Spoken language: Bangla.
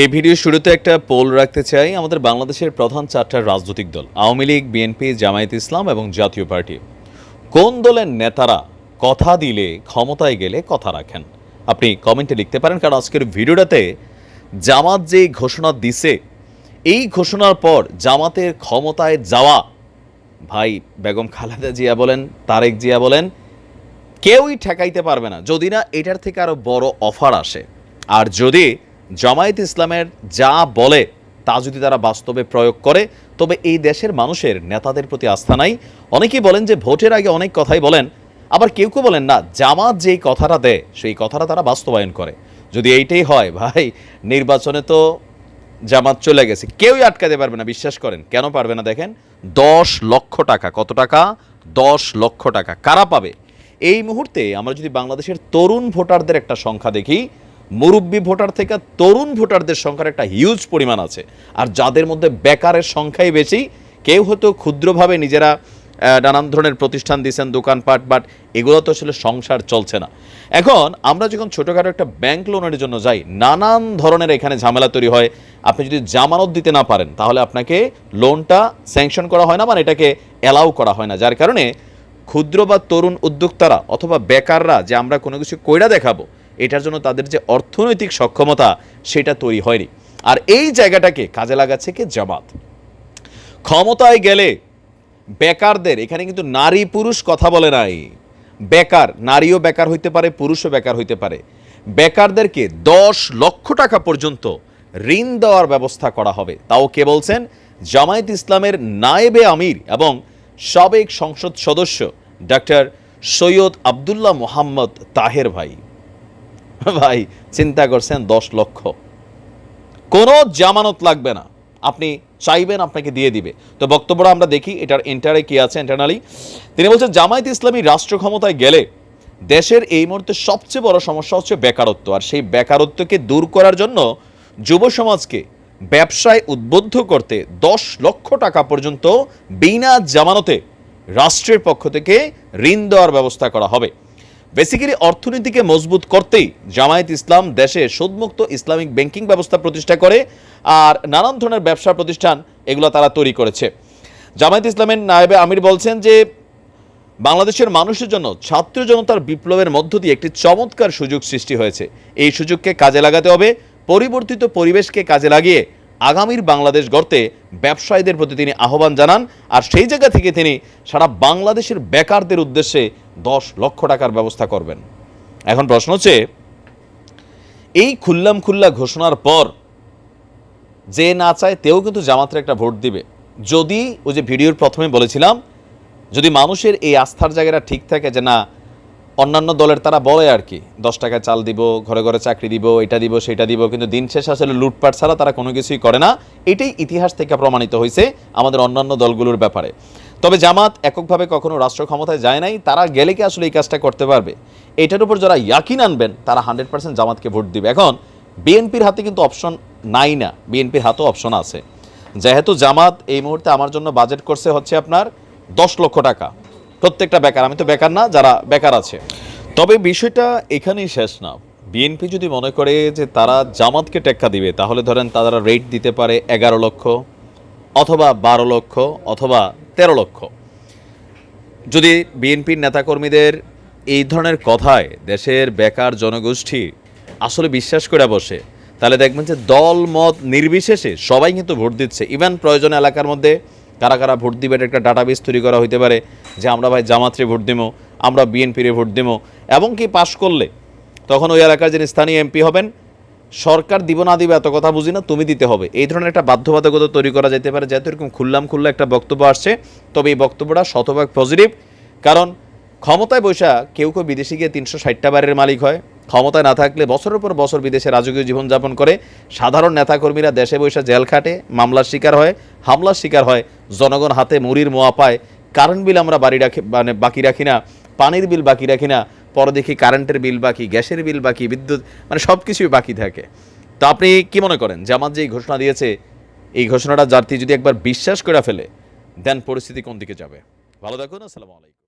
এই ভিডিও শুরুতে একটা পোল রাখতে চাই। আমাদের বাংলাদেশের প্রধান চারটা রাজনৈতিক দল, আওয়ামী লীগ, বিএনপি, জামায়াত ইসলাম এবং জাতীয় পার্টি। কোন দলের নেতারা কথা দিলে, ক্ষমতায় গেলে কথা রাখেন? আপনি কমেন্টে লিখতে পারেন, কারণ আজকের ভিডিওটাতে জামাত যে ঘোষণা দিছে, এই ঘোষণার পর জামাতের ক্ষমতায় যাওয়া, ভাই বেগম খালেদা জিয়া বলেন, তারেক জিয়া বলেন, কেউই ঠেকাইতে পারবে না। যদি না, এটার থেকে আরও বড় অফার আসে। আর যদি জামায়াত ইসলামের যা বলে, তা যদি তারা বাস্তবে প্রয়োগ করে, তবে এই দেশের মানুষের, নেতাদের প্রতি আস্থা নাই। অনেকেই বলেন যে ভোটের আগে অনেক কথাই বলেন, আবার কেউ কেউ বলেন না, জামাত যেই কথাটা দেয়, সেই কথাটা তারা বাস্তবায়ন করে। যদি এইটাই হয়, ভাই, নির্বাচনে তো জামাত চলে গেছে। কেউই আটকাতে পারবে না, বিশ্বাস করেন। কেন পারবে না দেখেন? দশ লক্ষ টাকা। কত টাকা? দশ লক্ষ টাকা। কারা পাবে? এই মুহূর্তে আমরা যদি বাংলাদেশের তরুণ ভোটারদের একটা সংখ্যা দেখি মুরব্বী ভোটার থেকে তরুণ ভোটারদের সংখ্যার একটা হিউজ পরিমাণ আছে। আর যাদের মধ্যে বেকারের সংখ্যাই বেশি, কেউ হয়তো ক্ষুদ্রভাবে নিজেরা নানান ধরনের প্রতিষ্ঠান দিয়েছেন দোকানপাট বাট এগুলো তো আসলে সংসার চলছে না। এখন আমরা যখন ছোটোখাটো একটা ব্যাংক লোনের জন্য যাই, নানান ধরনের এখানে ঝামেলা তৈরি হয়। আপনি যদি জামানত দিতে না পারেন, তাহলে আপনাকে লোনটা স্যাংশন করা হয় না মানে এটাকে অ্যালাউ করা হয় না। যার কারণে ক্ষুদ্র বা তরুণ উদ্যোক্তারা অথবা বেকাররা যে আমরা কোনো কিছু কইরা দেখাবো এটার জন্য তাদের যে অর্থনৈতিক সক্ষমতা, সেটা তৈরি হয়নি। আর এই জায়গাটাকে কাজে লাগাচ্ছে কে? জামাত। ক্ষমতায় গেলে বেকারদের, এখানে কিন্তু নারী পুরুষ কথা বলে নাই। বেকার, নারীও বেকার হইতে পারে, পুরুষও বেকার হইতে পারে। বেকারদেরকে দশ লক্ষ টাকা পর্যন্ত ঋণ দেওয়ার ব্যবস্থা করা হবে। তাও কে বলছেন? জামায়াত ইসলামের নায়েবে আমির এবং সাবেক সংসদ সদস্য ডাক্তার সৈয়দ আবদুল্লাহ মোহাম্মদ তাহের ভাই। ভাই? চিন্তা করছেন, দশ লক্ষ। কোনো জামানত লাগবে না। আপনি চাইবেন, আপনাকে দিয়ে দিবে। তো বক্তব্যটা আমরা দেখি, এটার এন্টারে কি আছে ইন্টারনালি তিনি বলছেন, জামায়াত ইসলামী রাষ্ট্র ক্ষমতায় গেলে দেশের এই মুহূর্তে সবচেয়ে বড় সমস্যা হচ্ছে বেকারত্ব। আর সেই বেকারত্বকে দূর করার জন্য যুব সমাজকে ব্যবসায় উদ্বুদ্ধ করতে দশ লক্ষ টাকা পর্যন্ত বিনা জামানতে রাষ্ট্রের পক্ষ থেকে ঋণ দেওয়ার ব্যবস্থা করা হবে। বেসিক্যালি অর্থনীতিকে মজবুত করতেই জামায়াত ইসলাম দেশে সুদমুক্ত ইসলামিক ব্যাংকিং ব্যবস্থা প্রতিষ্ঠা করে আর নানান ধরনের ব্যবসা প্রতিষ্ঠান এগুলো তারা তৈরি করেছে। জামায়াত ইসলামের নায়েবে আমির বলছেন যে, বাংলাদেশের মানুষের জন্য ছাত্র জনতার বিপ্লবের মধ্য দিয়ে একটি চমৎকার সুযোগ সৃষ্টি হয়েছে। এই সুযোগকে কাজে লাগাতে হবে, পরিবর্তিত পরিবেশকে কাজে লাগিয়ে আগামীর বাংলাদেশ গড়তে ব্যবসায়ীদের প্রতি তিনি আহ্বান জানান। আর সেই জায়গা থেকে তিনি সারা বাংলাদেশের বেকারদের উদ্দেশ্যে দশ লক্ষ টাকার ব্যবস্থা করবেন। এখন প্রশ্ন হচ্ছে, এই খুল্লাম খুল্লা ঘোষণার পর যে না চায় তেও কিন্তু জামাতের একটা ভোট দিবে। যদি ওই যে ভিডিওর প্রথমে বলেছিলাম, যদি মানুষের এই আস্থার জায়গাটা ঠিক থাকে যে না, অন্যান্য দলের তারা বলে আর কি, দশ টাকায় চাল দিব, ঘরে ঘরে চাকরি দিব, এটা দিব, সেটা দিব, কিন্তু দিন শেষে আসলে লুটপাট ছাড়া তারা কোনো কিছুই করে না, এটাই ইতিহাস থেকে প্রমাণিত হয়েছে আমাদের অন্যান্য দলগুলোর ব্যাপারে। তবে জামাত এককভাবে কখনো রাষ্ট্র ক্ষমতায় যায় নাই, তারা গেলে কি আসলে এই কাজটা করতে পারবে? এটার উপর যারা ইয়াকিন আনবেন, তারা হান্ড্রেড পার্সেন্ট জামাতকে ভোট দিবে। এখন, বিএনপির হাতে কিন্তু অপশন নাই না, বিএনপির হাতেও অপশন আছে। যেহেতু জামাত এই মুহূর্তে আমার জন্য বাজেট করছে হচ্ছে আপনার দশ লক্ষ টাকা। প্রত্যেকটা বেকার, আমি তো বেকার না, যারা বেকার আছে। তবে বিষয়টা এখানেই শেষ না। বিএনপি যদি মনে করে যে তারা জামাতকে টেক্কা দিবে, তাহলে ধরেন তারা রেট দিতে পারে এগারো লক্ষ অথবা বারো লক্ষ অথবা তেরো লক্ষ। যদি বিএনপির নেতাকর্মীদের এই ধরনের কথায় দেশের বেকার জনগোষ্ঠী আসলে বিশ্বাস করে বসে, তাহলে দেখবেন যে দল মত নির্বিশেষে সবাই কিন্তু ভোট দিচ্ছে। ইভেন প্রয়োজনে এলাকার মধ্যে কারা কারা ভোট দিবে একটা ডাটাবেস তৈরি করা হইতে পারে যে আমরা ভাই জামাতরে ভোট দিব আমরা বিএনপিরে ভোট দিব এবং কি পাশ করলে তখন ওই এলাকার যিনি স্থানীয় এমপি হবেন সরকার দিব না দিবে এত কথা বুঝি না, তুমি দিতে হবে। এই ধরনের একটা বাধ্যবাধকতা তৈরি করা যেতে পারে, যেহেতু এরকম খুললাম খুল্লা একটা বক্তব্য আসছে। তবে এই বক্তব্যটা শতভাগ পজিটিভ কারণ ক্ষমতায় বৈশা কেউ কেউ বিদেশে গিয়ে তিনশো ষাটটা বারের মালিক হয়। ক্ষমতায় না থাকলে বছরের পর বছর বিদেশে রাজকীয় জীবনযাপন করে। সাধারণ নেতাকর্মীরা দেশে বৈশা জেল খাটে, মামলার শিকার হয়, হামলার শিকার হয়, জনগণ হাতে মুড়ির মোয়া পায়। কারেন্ট বিল আমরা বাড়ি রাখি মানে বাকি রাখি না, পানির বিল বাকি রাখি না। পরে দেখি কারেন্টের বিল বাকি, গ্যাসের বিল বাকি, বিদ্যুৎ মানে সব কিছুই বাকি থাকে। তো আপনি কি মনে করেন যে আমার যে এই ঘোষণা দিয়েছে, এই ঘোষণাটা জাতি যদি একবার বিশ্বাস করে ফেলে, দেন পরিস্থিতি কোন দিকে যাবে? ভালো থাকুন, আসসালামু আলাইকুম।